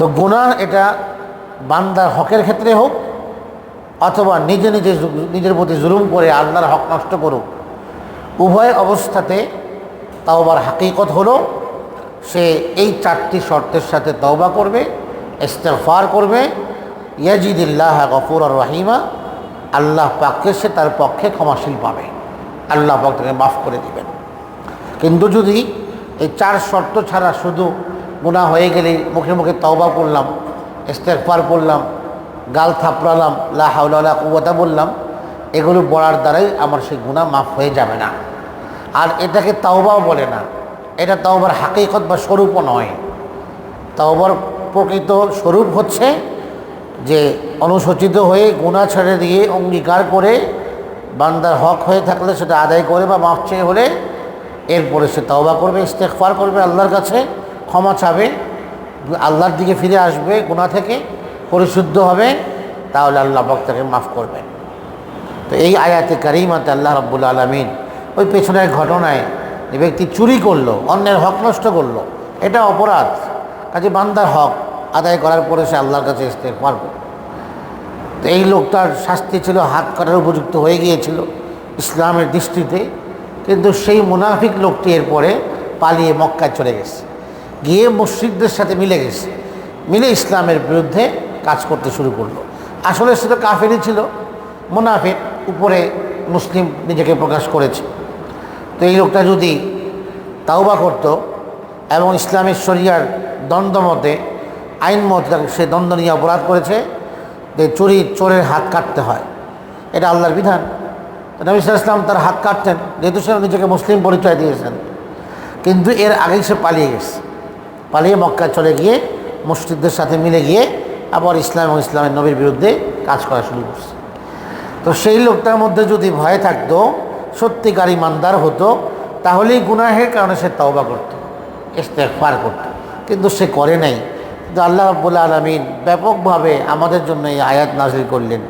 তো গুনাহ এটা বান্দার হকের ক্ষেত্রে হোক অথবা নিজে নিজে নিজের প্রতি জুলুম করে আল্লাহর হক নষ্ট করুক, উভয় অবস্থাতে তাওবার হাকিকত হলো সে এই চারটি শর্তের সাথে তওবা করবে, ইস্তেগফার করবে, ইয়াজিদুল্লাহ গফুর আর রাহিমা, আল্লাহ পাককে সে তার পক্ষে ক্ষমাশীল পাবে, আল্লাহ পাক তাকে মাফ করে দিবেন। কিন্তু যদি এই চার শর্ত ছাড়া শুধু গুণা হয়ে গেলে মুখে মুখে তওবা করলাম, ইস্তেগফার করলাম, গাল থাপড়ালাম, লা হাওলা কুয়াতা বললাম, এগুলো বলার দ্বারাই আমার সেই গুণা মাফ হয়ে যাবে না। আর এটাকে তাওবাও বলে না। এটা তাওবার হাকিকত বা স্বরূপও নয়। তাওবার প্রকৃত স্বরূপ হচ্ছে যে অনুসূচিত হয়ে গুণা ছেড়ে দিয়ে অঙ্গীকার করে বান্দার হক হয়ে থাকলে সেটা আদায় করে বা মাফ চেয়ে হলে এরপরে সে তাওবা করবে, ইস্তেগফার করবে আল্লাহর কাছে। ক্ষমা চাবে, আল্লাহর দিকে ফিরে আসবে গুণা থেকে পরিশুদ্ধ হবে, তাহলে আল্লাহ পাক তাকে মাফ করবেন। তো এই আয়াতে কারিমাতে আল্লাহ রব্বুল আলমিন ওই পেছনের ঘটনায় যে ব্যক্তি চুরি করল, অন্যের হক নষ্ট করল, এটা অপরাধ। কাজে বান্দার হক আদায় করার পরে সে আল্লাহর কাছে আসতে পারবে তো এই লোকটার শাস্তি ছিল, হাত কাটার উপযুক্ত হয়ে গিয়েছিল ইসলামের দৃষ্টিতে, কিন্তু সেই মুনাফিক লোকটি এরপরে পালিয়ে মক্কায় চলে গেছে। গিয়ে মসজিদদের সাথে মিলে গেছে। মিলে ইসলামের বিরুদ্ধে কাজ করতে শুরু করল। আসলে সে তো কাফেরই ছিল। মুনাফিক, উপরে মুসলিম নিজেকে প্রকাশ করেছে। তো এই লোকটা যদি তাওবা করত এবং ইসলামের শরিয়ার দ্বন্দ্ব মতে, আইন মতে সে দ্বন্দ্ব নিয়ে অপরাধ করেছে, যে চুরি চোরের হাত কাটতে হয়। এটা আল্লাহর বিধান। নবী ইসলাম তার হাত কাটতেন, যেহেতু সে নিজেকে মুসলিম পরিচয় দিয়েছেন। কিন্তু এর আগেই সে পালিয়ে গেছে। পালিয়ে মক্কায় চলে গিয়ে মসজিদদের সাথে মিলে গিয়ে আবার ইসলাম এবং ইসলামের নবীর বিরুদ্ধে কাজ করা শুরু করছে। তো সেই লোকটার মধ্যে যদি ভয় থাকতো, সত্যিকার ইমানদার হতো, তাহলেই গুনাহের কারণে সে তওবা করতো, ইস্তেগফার করতো। কিন্তু সে করে নাই। কিন্তু আল্লাহ রাব্বুল আলমিন ব্যাপকভাবে আমাদের জন্য এই আয়াত নাজিল করলেন।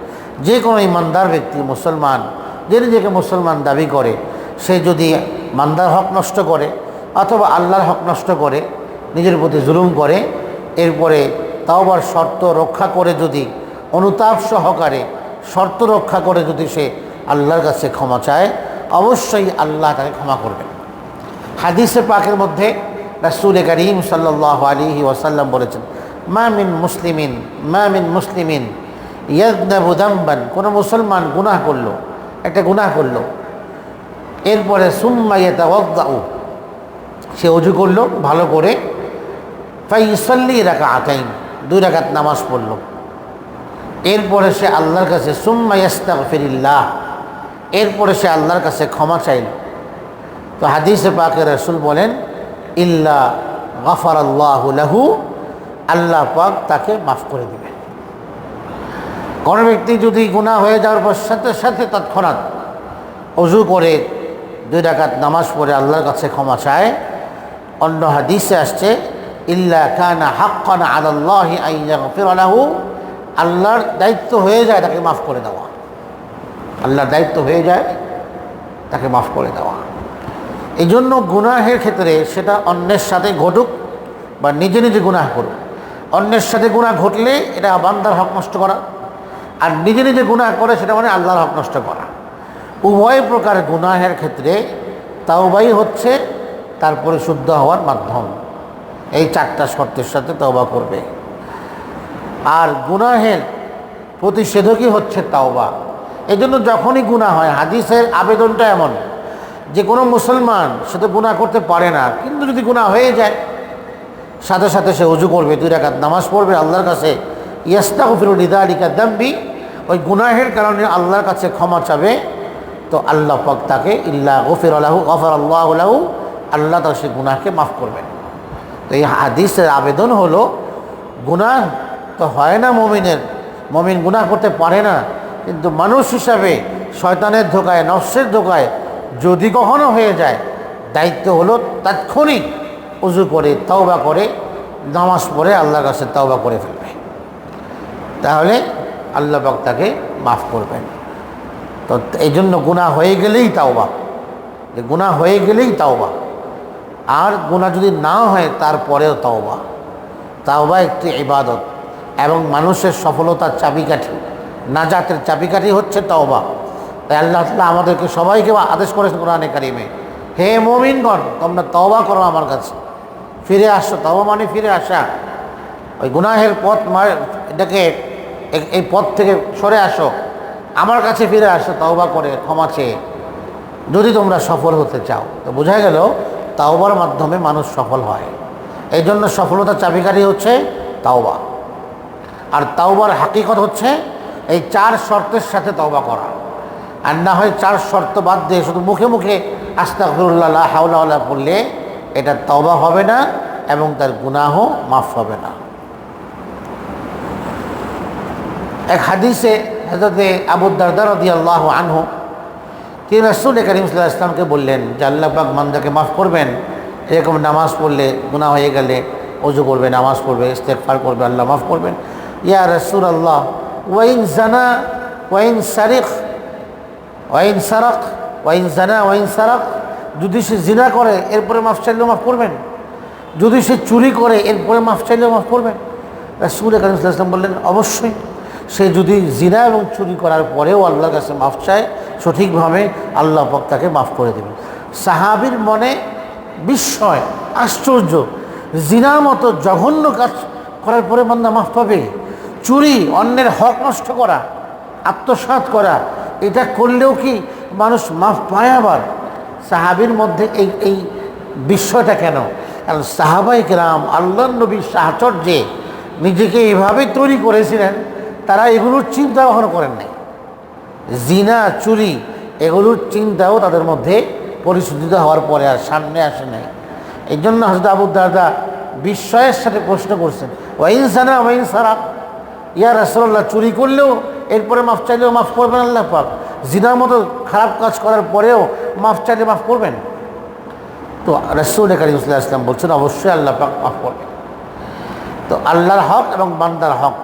যে কোনো ইমানদার ব্যক্তি, মুসলমান, যে নিজেকে মুসলমান দাবি করে, সে যদি মান্দার হক নষ্ট করে অথবা আল্লাহর হক নষ্ট করে নিজের প্রতি জুলুম করে, এরপরে তাওবার শর্ত রক্ষা করে যদি, অনুতাপ সহকারে শর্ত রক্ষা করে যদি সে আল্লাহর কাছে ক্ষমা চায়, অবশ্যই আল্লাহ তাকে ক্ষমা করবেন। হাদিসে পাকের মধ্যে রাসুল করিম সাল্লাহ আলিহি ওয়াসাল্লাম বলেছেন, মা মিন মুসলিমিন, মা মিন মুসলিমিন ইয়াদনাবুদাম্বান কোনো মুসলমান গুনাহ করল, একটা গুনাহ করল, এরপরে সুম্মা ইয়াতাওয়াদ্দাউ, সে অজু করল, ভালো করে ফাইসল্লি রাখা আতাইন দুই রাকাত নামাজ পড়ল। এরপরে সে আল্লাহর কাছে, সুম্মা ইয়াস্তাগফিরিল্লাহ, এরপরে সে আল্লাহর কাছে ক্ষমা চাইল। তো হাদিসে পাকে রসুল বলেন, ইল্লা গফার আল্লাহ লাহু, আল্লাহ পাক তাকে মাফ করে দিবেন কোনো ব্যক্তি যদি গুনাহ হয়ে যাওয়ার পর সাথে সাথে তৎক্ষণাৎ অজু করে, দুই ডাকাত নামাজ পড়ে আল্লাহর কাছে ক্ষমা চায়, অন্য হাদিসে আসছে ইল্লা কানা হাক্কানা আলাল্লাহি আইয়া আল্লাহর দায়িত্ব হয়ে যায় তাকে মাফ করে দেওয়া। আল্লাহর দায়িত্ব হয়ে যায় তাকে মাফ করে দেওয়া। এই জন্য গুনাহের ক্ষেত্রে সেটা অন্যের সাথে ঘটুক বা নিজে নিজে গুনাহ করুক। অন্যের সাথে গুনাহ ঘটলে এটা বান্দার হক নষ্ট করা। আর নিজে নিজে গুনাহ করে সেটা মানে আল্লাহর হক নষ্ট করা। উভয় প্রকার গুনাহের ক্ষেত্রে তাওবাই হচ্ছে তারপরে শুদ্ধ হওয়ার মাধ্যম। এই চারটা শর্তের সাথে তওবা করবে। আর গুনাহের প্রতিষেধকই হচ্ছে তাওবা। এই জন্য যখনই গুণা হয়, হাদিসের আবেদনটা এমন, যে কোনো মুসলমান সে তো গুণা করতে পারে না, কিন্তু যদি গুণা হয়ে যায়, সাথে সাথে সে উজু করবে, দুই রাকাত নামাজ পড়বে, আল্লাহর কাছে ইয়াস্তা ইয়াস্তাগফিরুল ইদালিকা দাম্বি, ওই গুনাহের কারণে আল্লাহর কাছে ক্ষমা চাবে, তো আল্লাহ পাক তাকে ইল্লা গফির আল্লাহু গফর আল্লাহ আল্লাহু আল্লাহ তার সে গুনাহকে মাফ করবেন। তো এই হাদিসের আবেদন হলো, গুনাহ তো হয় না মমিনের, মমিন গুনাহ করতে পারে না, কিন্তু মানুষ হিসাবে শয়তানের ধোকায় নস্যের ধোকায় যদি কখনো হয়ে যায়, দায়িত্ব হলো তাৎক্ষণিক উজু করে, তাওবা করে, নামাজ পড়ে আল্লাহর কাছে তাওবা করে ফেলবে। তাহলে আল্লাহ পাক তাকে মাফ করবেন। তো এই জন্য গুণা হয়ে গেলেই তাওবা। যে গুণা হয়ে গেলেই তাওবা। আর গুণা যদি না হয় তারপরেও তাওবা। তাওবা একটি ইবাদত এবং মানুষের সফলতার চাবিকাঠি, নাজাতের চাবিকাঠি হচ্ছে তওবা। তাই আল্লাহ তাআলা আমাদেরকে সবাইকে আদেশ করেছেন কোরআনে কারিমে, হে মোমিনগণ, তোমরা তওবা করো আমার কাছে। ফিরে আসো। তওবা মানে ফিরে আসা। ওই গুনাহের পথ এটাকে এই পথ থেকে সরে আসো। আমার কাছে ফিরে আসো, তওবা করে, ক্ষমা চেয়ে। যদি তোমরা সফল হতে চাও। তো বোঝা গেল তাওবার মাধ্যমে মানুষ সফল হয়। এই জন্য সফলতার চাবিকাঠি হচ্ছে তাওবা। আর তাওবার হাকিকত হচ্ছে এই চার শর্তের সাথে তওবা করা। আর না হয় চার শর্ত বাদ দিয়ে শুধু মুখে মুখে আস্তাকুল্লাহ হাওলা পড়লে এটা তওবা হবে না এবং তার গুনাহ মাফ হবে না। এক হাদিসে হজরতে আবুদ্দারদার রদি আল্লাহ আনহু তিনি রাসুল করিম সাল্লাহ ইসলামকে বললেন যে আল্লাহ পাক মান্দাকে মাফ করবেন? এরকম নামাজ পড়লে গুনাহ হয়ে গেলে অজু করবে, নামাজ পড়বে ইস্তেকফার করবে, আল্লাহ মাফ করবেন। ইয়া রসুল আল্লাহ ওয়াইন জানা ওয়াইন সারিক ওয়াইন সারাক ওয়াইন জানা ওয়াইন সারাক। যদি সে জিনা করে, এরপরে মাফ চাইলেও মাফ করবেন। যদি সে চুরি করে, এরপরে মাফ চাইলেও মাফ করবেন। রাসুল করিম সাল্লাহ ইসলাম বললেন, অবশ্যই সে যদি জিনা এবং চুরি করার পরেও আল্লাহর কাছে মাফ চায় সঠিকভাবে আল্লাহ পাক তাকে মাফ করে দেবেন। সাহাবির মনে বিস্ময়, আশ্চর্য, জিনার মতো জঘন্য কাজ করার পরে বান্দা মাফ পাবে। চুরি, অন্যের হক নষ্ট করা, আত্মসাৎ করা, এটা করলেও কি মানুষ মাফ পায় আবার? সাহাবির মধ্যে এই এই বিস্ময়টা কেন? কারণ সাহাবাই গ্রাম আল্লাহ নবীর সাহচর্যে নিজেকে এইভাবে তৈরি করেছিলেন, তারা এগুলোর চিন্তা কখনো করেন নাই। জিনা, চুরি, এগুলোর চিন্তাও তাদের মধ্যে পরিশোধিত হওয়ার পরে আর সামনে আসে নাই। এই জন্য হজরত আবু দাদা বিস্ময়ের সাথে প্রশ্ন করছেন ওয়াইন সানা ওয়াইন সারা ইয়া রাসল্লাহ চুরি করলেও এরপরে মাফ চাইলেও মাফ করবেন আল্লাহ পাক। জিনার মতো খারাপ কাজ করার পরেও মাফ চাইলে মাফ করবেন। তো রসুল সাল্লাহ ইসলাম বলছেন, অবশ্যই আল্লাহ পাক মাফ করবেন। তো আল্লাহর হক এবং বান্দার হক,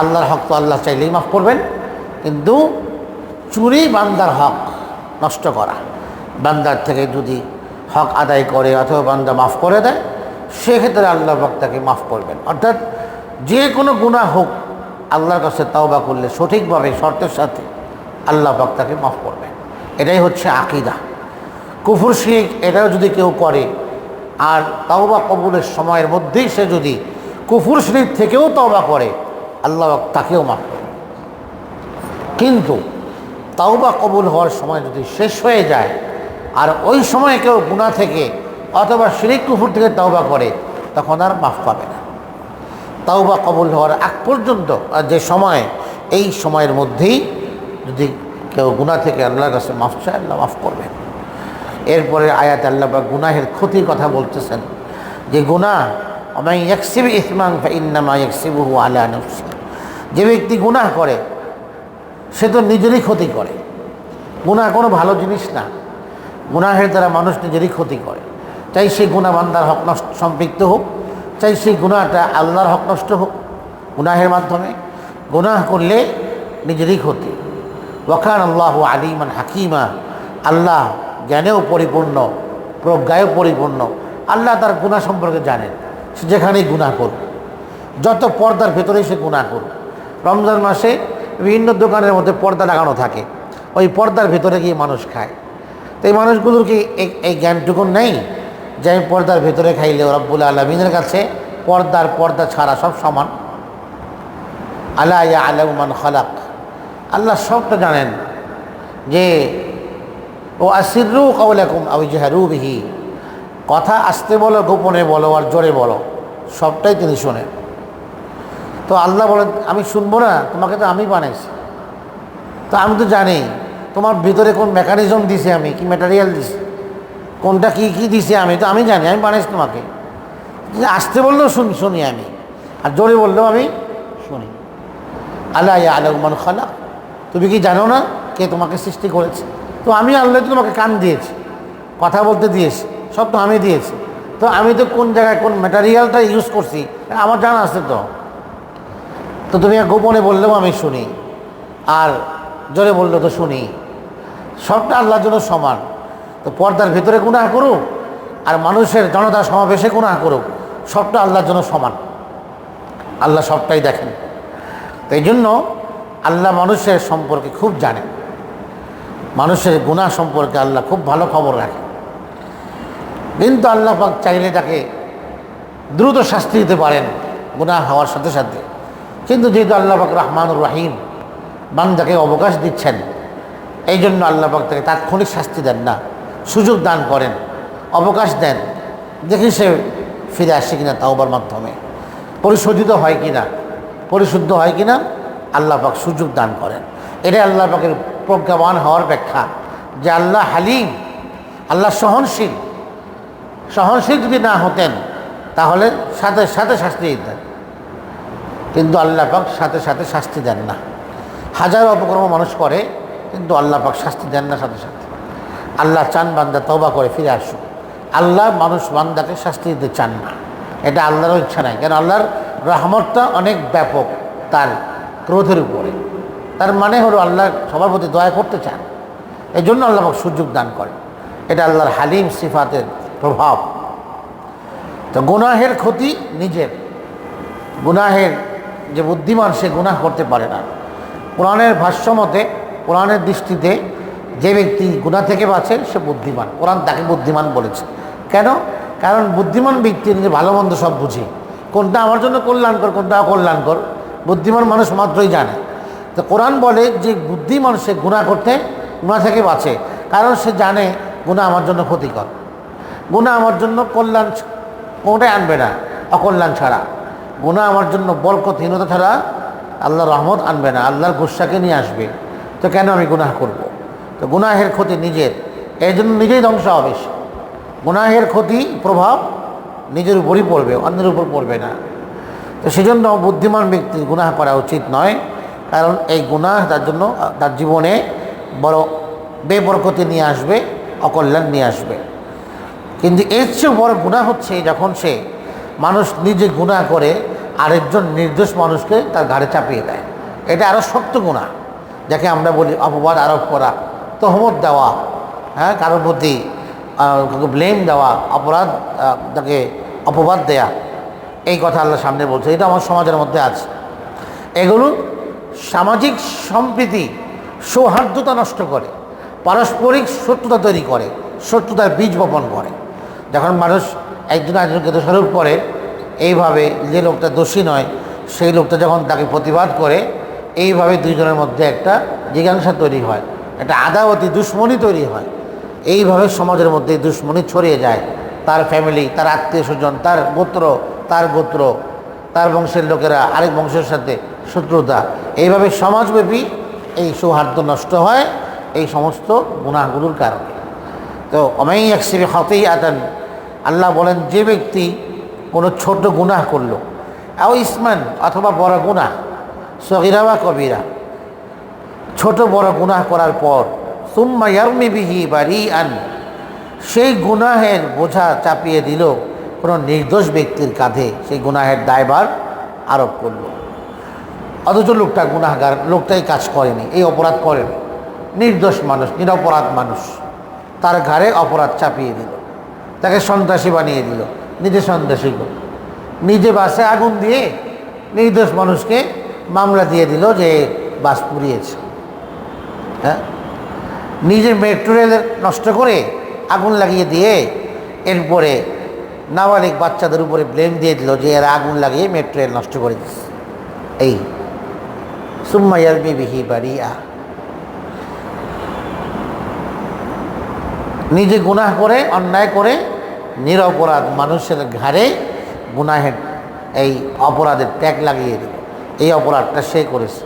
আল্লাহর হক তো আল্লাহ চাইলেই মাফ করবেন, কিন্তু চুরি বান্দার হক নষ্ট করা। বান্দার থেকে যদি হক আদায় করে অথবা বান্দা মাফ করে দেয়, সেক্ষেত্রে আল্লাহ তাকে মাফ করবেন। অর্থাৎ যে কোনো গুণা হোক, আল্লাহর কাছে তাওবা করলে সঠিকভাবে, শর্তের সাথে আল্লাহ তাকে মাফ করবেন। এটাই হচ্ছে আকিদা। কুফুর শিখ এটাও যদি কেউ করে, আর তাওবা কবুলের সময়ের মধ্যেই সে যদি কুফুর শরীফ থেকেও তওবা করে, আল্লাহ তাকেও মাফ করবে কিন্তু তাওবা কবুল হওয়ার সময় যদি শেষ হয়ে যায়, আর ওই সময় কেউ গুণা থেকে অথবা শিরিক কুফুর থেকে তাওবা করে, তখন আর মাফ পাবে না। তাওবা কবুল হওয়ার আগ পর্যন্ত যে সময়, এই সময়ের মধ্যেই যদি কেউ গুণা থেকে আল্লাহর কাছে মাফ চায়, আল্লাহ মাফ করবেন। এরপরে আয়াত আল্লাহ বা গুনাহের ক্ষতির কথা বলতেছেন, যে গুণা আমায় একসিব ইসমান ইন্নামা একসিবহু আলা যে ব্যক্তি গুনাহ করে সে তো নিজেরই ক্ষতি করে। গুনাহ কোনো ভালো জিনিস না। গুনাহের দ্বারা মানুষ নিজেরই ক্ষতি করে। চাই সেই গুণা বান্দার হক নষ্ট, সম্পৃক্ত হোক। চাই সেই গুণাটা আল্লাহর হক নষ্ট হোক। গুনাহের মাধ্যমে গুনাহ করলে নিজেরই ক্ষতি। ওয়াকান আল্লাহ আলিমান হাকিমা। আল্লাহ জ্ঞানেও পরিপূর্ণ, প্রজ্ঞায়ও পরিপূর্ণ। আল্লাহ তার গুণা সম্পর্কে জানেন। সে যেখানেই গুণা করুক। যত পর্দার ভেতরেই সে গুণা করুক। রমজান মাসে বিভিন্ন দোকানের মধ্যে পর্দা লাগানো থাকে। ওই পর্দার ভেতরে গিয়ে মানুষ খায়। তো এই মানুষগুলোর কি এই- জ্ঞানটুকু নেই যে আমি পর্দার ভেতরে খাইলে রব্বুল আলমিনের কাছে পর্দার পর্দা ছাড়া সব সমান? আল্লাহ ইয়া আলমান খালাক। আল্লাহ সবটা জানেন যে, ও আসিরু কৌলাকুম আউজাহারু বিহি। কথা আসতে বলো, গোপনে বলো আর জোরে বলো। সবটাই তিনি শোনেন। তো আল্লাহ বলেন, আমি শুনব না, তোমাকে তো আমি বানাইছি। তো আমি তো জানি, তোমার ভিতরে কোন মেকানিজম দিছে আমি, কি ম্যাটেরিয়াল দিছি, কোনটা কি কি দিছে আমি, তো আমি জানি, আমি বানাইছি তোমাকে। আসতে বললেও শুনি শুনি আমি, আর জোরে বললেও আমি শুনি। আল্লাহ আলমান খালা তুমি কি জানো না কে তোমাকে সৃষ্টি করেছে? তো আমি আল্লাহ তো তোমাকে কান দিয়েছি, কথা বলতে দিয়েছি, সব তো আমি দিয়েছি। তো আমি তো কোন জায়গায় কোন ম্যাটেরিয়ালটা ইউজ করছি, আমার জানা আছে তো। তো তুমি গোপনে বললেও আমি শুনি। আর জোরে বললেও তো শুনি। সবটা আল্লাহর জন্য সমান। তো পর্দার ভিতরে গুনাহ করুক, আর মানুষের জনতা সমাবেশে গুনাহ করুক, সবটা আল্লাহর জন্য সমান। আল্লাহ সবটাই দেখেন। তো এই জন্য আল্লাহ মানুষের সম্পর্কে খুব জানেন মানুষের গুণা সম্পর্কে আল্লাহ খুব ভালো খবর রাখে। কিন্তু আল্লাহ চাইলে তাকে দ্রুত শাস্তি দিতে পারেন গুনাহ হওয়ার সাথে সাথে। কিন্তু যেহেতু আল্লাহ পাক রহমানুর রাহিম বান্দাকে অবকাশ দিচ্ছেন, এই জন্য আল্লাহ পাক তাকে তাৎক্ষণিক শাস্তি দেন না, সুযোগ দান করেন, অবকাশ দেন। দেখি সে ফিরে আসে কিনা তাওবার মাধ্যমে। পরিশোধিত হয় কিনা, পরিশুদ্ধ হয় কিনা, আল্লাহ পাক সুযোগ দান করেন। এটাই আল্লাহ পাকের প্রজ্ঞাবান হওয়ার ব্যাখ্যা যে আল্লাহ হালিম, আল্লাহ সহনশীল। সহনশীল যদি না হতেন, তাহলে সাথে সাথে শাস্তি দিতেন। কিন্তু আল্লাহ পাক সাথে সাথে শাস্তি দেন না। হাজারো অপকর্ম মানুষ করে, কিন্তু আল্লাহ পাক শাস্তি দেন না সাথে সাথে। আল্লাহ চান বান্দা তবা করে ফিরে আসুক। আল্লাহ মানুষ বান্দাকে শাস্তি দিতে চান না। এটা আল্লাহরও ইচ্ছা নাই। কেন? আল্লাহর রহমতটা অনেক ব্যাপক তার ক্রোধের উপরে। তার মানে হলো আল্লাহ সবার প্রতি দয়া করতে চান। এই জন্য আল্লাহ পাক সুযোগ দান করে। এটা আল্লাহর হালিম সিফাতের প্রভাব। তো গুনাহের ক্ষতি নিজের। গুনাহের যে বুদ্ধিমান সে গুনাহ করতে পারে না। কোরআনের ভাষ্য মতে, কোরআনের দৃষ্টিতে যে ব্যক্তি গুনাহ থেকে বাঁচে, সে বুদ্ধিমান। কোরআন তাকে বুদ্ধিমান বলেছে। কেন? কারণ বুদ্ধিমান ব্যক্তি নিজে ভালো মন্দ সব বুঝে। কোনটা আমার জন্য কল্যাণকর, কোনটা অকল্যাণকর? বুদ্ধিমান মানুষ মাত্রই জানে। তো কোরআন বলে যে বুদ্ধিমান সে গুণা করতে গুণা থেকে বাঁচে। কারণ সে জানে গুণা আমার জন্য ক্ষতিকর। গুণা আমার জন্য কল্যাণ, কোনটাই আনবে না, অকল্যাণ ছাড়া। গুণা আমার জন্য বরকতহীনতা ছাড়া আল্লাহর রহমত আনবে না, আল্লাহর গুসাকে নিয়ে আসবে। তো কেন আমি গুনাহ করব। তো গুনাহের ক্ষতি নিজের এই জন্য নিজেই ধ্বংস হবে গুনাহের ক্ষতি প্রভাব নিজের উপরই পড়বে, অন্যের উপর পড়বে না। তো সেজন্য বুদ্ধিমান ব্যক্তির গুনাহ করা উচিত নয়, কারণ এই গুনাহ তার জন্য, তার জীবনে বড় বেবরকতি নিয়ে আসবে, অকল্যাণ নিয়ে আসবে। কিন্তু এর চেয়েও বড় গুণা হচ্ছে যখন সে মানুষ নিজে গুণা করে, আরেকজন নির্দোষ মানুষকে তার ঘাড়ে চাপিয়ে দেয়। এটা আরও শক্ত গুণা যাকে আমরা বলি অপবাদ আরোপ করা, তহমত দেওয়া হ্যাঁ কারোর প্রতি ব্লেম দেওয়া, অপরাধ তাকে অপবাদ দেয়া, এই কথা আল্লাহ সামনে বলছে। এটা আমার সমাজের মধ্যে আছে। এগুলো সামাজিক সম্প্রীতি সৌহার্দ্যতা নষ্ট করে, পারস্পরিক শত্রুতা তৈরি করে, শত্রুতার বীজ বপন করে। যখন মানুষ একজন একজনকে দোষারোপ করে, এইভাবে যে লোকটা দোষী নয়, সেই লোকটা যখন তাকে প্রতিবাদ করে, এইভাবে দুইজনের মধ্যে একটা জিজ্ঞাসা তৈরি হয়, একটা আদাবতী দুশ্মনী তৈরি হয়। এইভাবে সমাজের মধ্যে দুশ্মনী ছড়িয়ে যায়। তার ফ্যামিলি তার আত্মীয় স্বজন, তার গোত্র তার গোত্র, তার বংশের লোকেরা, আরেক বংশের সাথে শত্রুতা। এইভাবে সমাজব্যাপী এই সৌহার্দ্য নষ্ট হয় এই সমস্ত গুণাগুলোর কারণে। তো অমাই একসিবি হতেই আতেন আল্লাহ বলেন, যে ব্যক্তি কোনো ছোট গুনাহ করল, আও ইসমান অথবা বড় গুনাহ সগিরা বা কবিরা, ছোট বড় গুনাহ করার পর, সুম্মা ইয়ারমি বিহি বাড়ি আন সেই গুনাহের বোঝা চাপিয়ে দিল, কোনো নির্দোষ ব্যক্তির কাঁধে সেই গুনাহের দায়বার আরোপ করল। অথচ লোকটা গুনাহগার, লোকটাই কাজ করেনি, এই অপরাধ করেন। নির্দোষ মানুষ, নিরপরাধ মানুষ, তার ঘাড়ে অপরাধ চাপিয়ে দিল। তাকে সন্ত্রাসী বানিয়ে দিল, নিজে সন্ত্রাসী। নিজে বাসে আগুন দিয়ে নির্দোষ মানুষকে মামলা দিয়ে দিল যে বাস পুড়িয়েছে। হ্যাঁ? নিজে মেট্রো রেল নষ্ট করে আগুন লাগিয়ে দিয়ে এরপরে নাবালিক বাচ্চাদের উপরে ব্লেম দিয়ে দিল যে এরা আগুন লাগিয়ে মেট্রো রেল নষ্ট করে দিচ্ছে এই, সুম্মা ইয়ারমি বিহি বাড়িয়া নিজে গুনাহ করে, অন্যায় করে, নিরপরাধ মানুষের ঘাড়ে গুনাহের এই অপরাধের ট্যাগ লাগিয়ে দিল। এই অপরাধটা সে করেছে,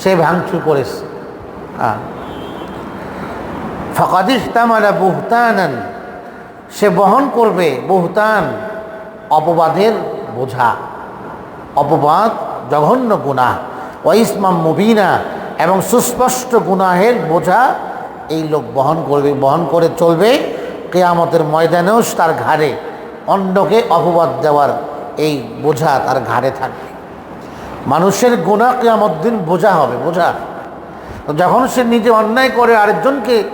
সে ভাঙচুর করেছে। ফকাদিস্তামালা বুহতানান, সে বহন করবে বহুতান অপবাদের বোঝা, অপবাদ জঘন্য গুনাহ ওয়াইসমাম মুবিনা এবং সুস্পষ্ট গুনাহের বোঝা এই লোক বহন করবে, বহন করে চলবে। কেয়ামতের ময়দানেও তার ঘাড়ে অন্যকে অপবাদ দেওয়ার এই বোঝা তার ঘাড়ে থাকবে। মানুষের গুণা কেয়ামত বোঝা হবে, বোঝা। তো যখন সে নিজে অন্যায় করে আরেকজনকে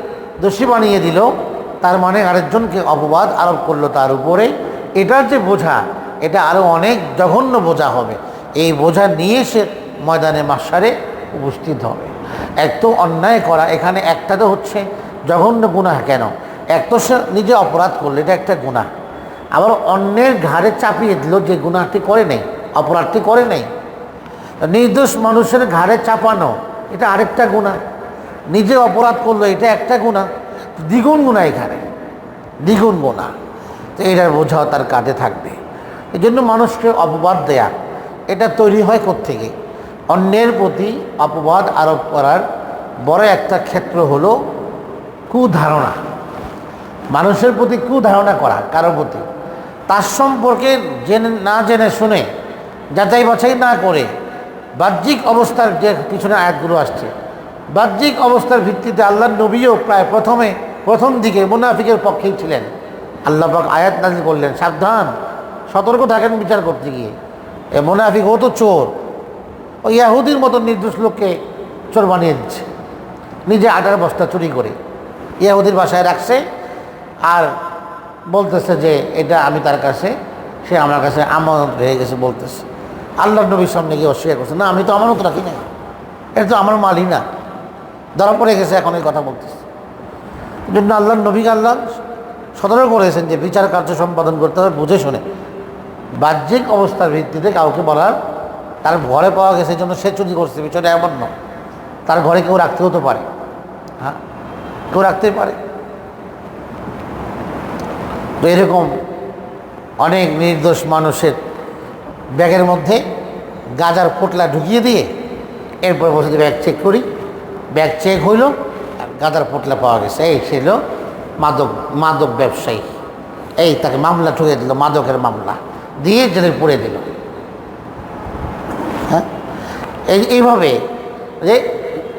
দোষী বানিয়ে দিল, তার মানে আরেকজনকে অপবাদ আরোপ করল তার উপরে। এটার যে বোঝা, এটা আরও অনেক জঘন্য বোঝা হবে। এই বোঝা নিয়ে সে ময়দানে মাসারে উপস্থিত হবে। এক তো অন্যায় করা, এখানে একটা তো হচ্ছে জঘন্য গুনাহ কেন? এক তো সে নিজে অপরাধ করল, এটা একটা গুনাহ। আবার অন্যের ঘাড়ে চাপিয়ে দিল যে গুনাহটি করে নেই, অপরাধটি করে নেই। নির্দোষ মানুষের ঘাড়ে চাপানো, এটা আরেকটা গুণা নিজে অপরাধ করল, এটা একটা গুণা দ্বিগুণ গুণা এখানে, দ্বিগুণ গুণা তো এটার বোঝাও তার কাঁধে থাকবে। এই জন্য মানুষকে অপবাদ দেয়া, এটা তৈরি হয় থেকে অন্যের প্রতি অপবাদ আরোপ করার বড় একটা ক্ষেত্র হলো কুধারণা। মানুষের প্রতি কুধারণা করা কারোর প্রতি। তার সম্পর্কে জেনে, না জেনে শুনে, যাচাই বাছাই না করে বাহ্যিক অবস্থার যে পিছনে আয়াতগুলো আসছে, বাহ্যিক অবস্থার ভিত্তিতে আল্লাহ নবীও প্রায় প্রথমে প্রথম দিকে মুনাফিকের পক্ষেই ছিলেন। আল্লাহ পাক আয়াত নাজিল করলেন, সাবধান, সতর্ক থাকেন বিচার করতে গিয়ে। এ মুনাফিক ও তো চোর ওই ইয়াহুদির মতো নির্দোষ লোককে চোর বানিয়ে দিচ্ছে। নিজে আটার বস্তা চুরি করে ইয়াহুদির বাসায় রাখছে আর বলতেছে যে, এটা আমি তার কাছে, সে আমার কাছে আমানত হয়ে গেছে, বলতেছে। আল্লাহ নবীর সামনে গিয়ে অস্বীকার করছে, না, আমি তো আমানত রাখি না এটা তো আমার মালই না। ধরা পড়ে গেছে এখন এই কথা বলতেছে। জন্য আল্লাহ নবীকে আল্লাহ সতর্ক করেছেন যে, বিচার কার্য সম্পাদন করতে হবে, বুঝে শুনে। বাহ্যিক অবস্থার ভিত্তিতে কাউকে বলার তার ঘরে পাওয়া গেছে জন্য সে চুরি করছে, বিষয়টা এমন নয়। তার ঘরে কেউ রাখতেও তো পারে। হ্যাঁ? কেউ রাখতেই পারে। তো এরকম অনেক নির্দোষ মানুষের ব্যাগের মধ্যে গাজার পোটলা ঢুকিয়ে দিয়ে এরপর বসে ব্যাগ চেক করি। ব্যাগ চেক হইল, গাজার পোটলা পাওয়া গেছে। এই ছিল মাদক মাদক ব্যবসায়ী। এই তাকে মামলা ঠুকে দিল, মাদকের মামলা। দিয়ে জেলে পুড়ে দিল। এইভাবে যে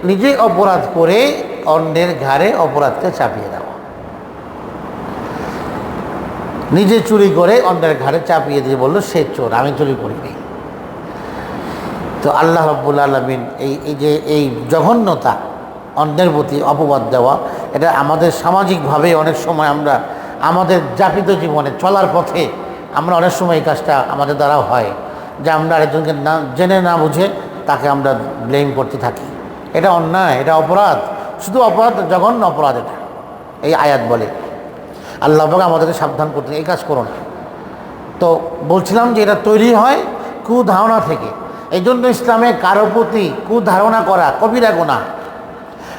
নিজে অপরাধ করে অন্যের ঘাড়ে অপরাধকে চাপিয়ে দেওয়া। নিজে চুরি করে অন্যের ঘাড়ে চাপিয়ে দিয়ে বলল, সে চোর, আমি চুরি করিনি। তো আল্লাহ রব্বুল আলমিন এই এই যে এই জঘন্যতা, অন্যের প্রতি অপবাদ দেওয়া, এটা আমাদের সামাজিকভাবে অনেক সময় আমরা আমাদের যাপিত জীবনে চলার পথে আমরা অনেক সময় এই কাজটা আমাদের দ্বারা হয়। যে আমরা আরেকজনকে না জেনে না বুঝে তাকে আমরা ব্লেম করতে থাকি। এটা অন্যায়, এটা অপরাধ। শুধু অপরাধ, জঘন্য অপরাধ এটা। এই আয়াত বলে। আল্লাহ পাক আমাদেরকে সাবধান করতে এই কাজ করো না। তো বলছিলাম যে এটা তৈরি হয় কুধারণা থেকে। এই জন্য ইসলামে কারও প্রতি কুধারণা করা কবিরা গোনা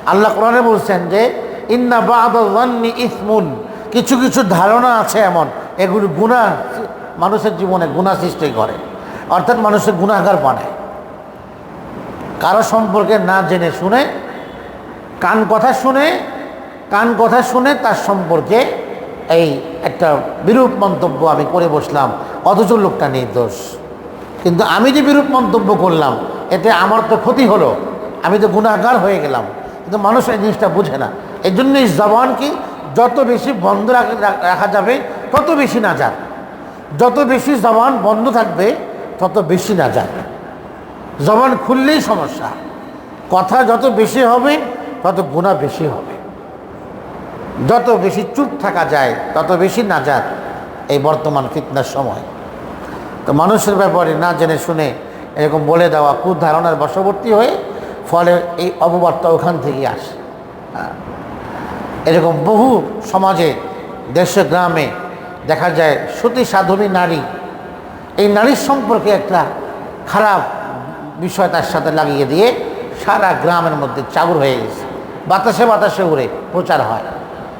আল্লাহ কোরআনে বলছেন যে, ইন্না বাদি ইসমুন। কিছু কিছু ধারণা আছে এমন। এগুলি গুণা মানুষের জীবনে গুণা সৃষ্টি করে। অর্থাৎ মানুষের গুণাগার বানায়। কারও সম্পর্কে না জেনে শুনে, কান কথা শুনে, কান কথা শুনে তার সম্পর্কে এই একটা বিরূপ মন্তব্য আমি করে বসলাম। অথচ লোকটা নির্দোষ কিন্তু আমি যে বিরূপ মন্তব্য করলাম, এতে আমার তো ক্ষতি হলো। আমি তো গুণাগার হয়ে গেলাম। কিন্তু মানুষ এই জিনিসটা বুঝে না। এই জন্যই জবানকে যত বেশি বন্ধ রাখা- রাখা যাবে, তত বেশি না যাক। যত বেশি জবান বন্ধ থাকবে, তত বেশি না যাক। জবান খুললেই সমস্যা। কথা যত বেশি হবে, তত গুণা বেশি হবে। যত বেশি চুপ থাকা যায়, তত বেশি না নাজাত এই বর্তমান ফিতনার সময়। তো মানুষের ব্যাপারে না জেনে শুনে এরকম বলে দেওয়া কুধারণার বশবর্তী হয়ে ফলে এই অপবাদটা ওখান থেকেই আসে। হ্যাঁ। এরকম বহু সমাজে, দেশে গ্রামে দেখা যায়, সতী সাধনী নারী। এই নারীর সম্পর্কে একটা খারাপ বিষয় তার সাথে লাগিয়ে দিয়ে সারা গ্রামের মধ্যে চাবুর হয়ে গেছে। বাতাসে বাতাসে উড়ে প্রচার হয়।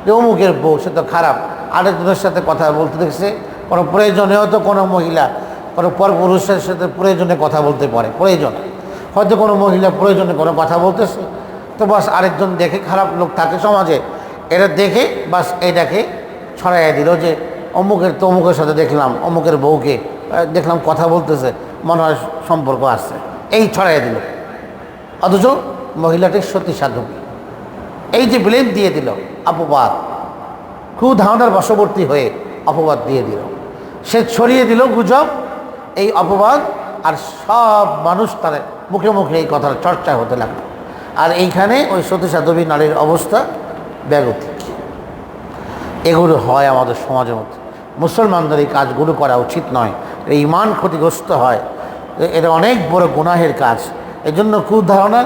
যে অমুকের বউ, সে তো খারাপ। আরেকজনের সাথে কথা বলতে দেখছে, কোনো প্রয়োজনেও তো কোনো মহিলা, কোনো পরপুরুষের সাথে প্রয়োজনে কথা বলতে পারে, প্রয়োজন। হয়তো কোনো মহিলা প্রয়োজনে কোনো কথা বলতেছে। তো বাস আরেকজন দেখে খারাপ লোক থাকে সমাজে। এটা দেখে বাস এটাকে ছড়াইয়া দিল যে অমুকের তো অমুকের সাথে দেখলাম, অমুকের বউকে দেখলাম কথা বলতেছে, মনে হয় সম্পর্ক আসছে এই ছড়াইয়া দিল। অথচ মহিলাটি সত্যি সাধকী। এই যে ব্লেম দিয়ে দিল, অপবাদ। কুধারণার বশবর্তী হয়ে অপবাদ দিয়ে দিল। সে ছড়িয়ে দিল গুজব, এই অপবাদ, আর সব মানুষ তার মুখে মুখে এই কথার চর্চা হতে লাগল। আর এইখানে ওই সতী সাধবী নারীর অবস্থা ব্যাগতিক এগুলো হয় আমাদের সমাজের মধ্যে। মুসলমানদের এই কাজগুলো করা উচিত নয়। ইমান ক্ষতিগ্রস্ত হয়। এটা অনেক বড় গুনাহের কাজ। এজন্য কুধারণা,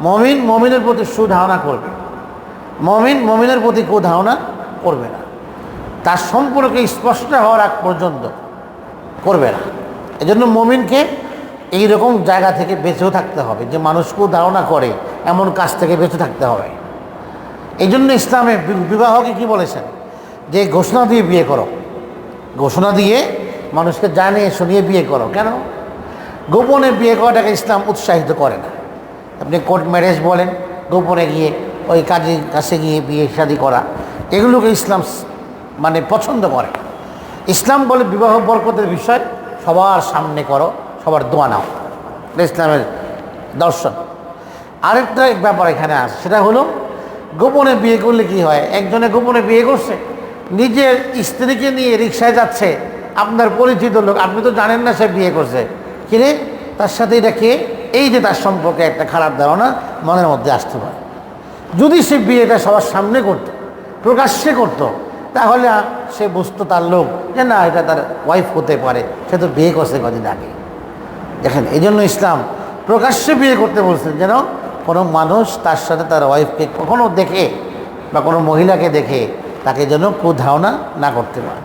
মমিন মমিনের প্রতি সুধারণা করবে মমিন মমিনের প্রতি কুধারণা করবে না। তার সম্পর্কে স্পষ্ট হওয়ার আগ পর্যন্ত করবে না। এজন্য মমিনকে এইরকম জায়গা থেকে বেঁচেও থাকতে হবে, যে মানুষকেও ধারণা করে, এমন কাজ থেকে বেঁচে থাকতে হবে। এই জন্য ইসলামে বিবাহকে কি বলেছেন? যে ঘোষণা দিয়ে বিয়ে করো। ঘোষণা দিয়ে মানুষকে জানিয়ে শুনিয়ে বিয়ে করো। কেন? গোপনে বিয়ে করাটাকে ইসলাম উৎসাহিত করে না। আপনি কোর্ট ম্যারেজ বলেন, গোপনে গিয়ে ওই কাজে কাছে গিয়ে বিয়ে শাদি করা, এগুলোকে ইসলাম মানে পছন্দ করে। ইসলাম বলে বিবাহ বরকতের বিষয়, সবার সামনে করো, সবার দোয়া নাও। ইসলামের দর্শন। আরেকটা এক ব্যাপার এখানে আছে, সেটা হলো গোপনে বিয়ে করলে কি হয়? একজনে গোপনে বিয়ে করছে, নিজের স্ত্রীকে নিয়ে রিক্সায় যাচ্ছে, আপনার পরিচিত লোক, আপনি তো জানেন না সে বিয়ে করছে। কিনে তার সাথে এটা কে? এই যে তার সম্পর্কে একটা খারাপ ধারণা মনের মধ্যে আসতে পারে। যদি সে বিয়েটা সবার সামনে করত, প্রকাশ্যে করত, তাহলে সে বুঝতো তার লোক যে না, এটা তার ওয়াইফ হতে পারে, সে তো বিয়ে করছে কদিন আগে। দেখেন এই জন্য ইসলাম প্রকাশ্যে বিয়ে করতে বলছেন যেন কোনো মানুষ তার সাথে তার ওয়াইফকে কখনো দেখে বা কোনো মহিলাকে দেখে তাকে যেন কুধারণা না করতে পারে।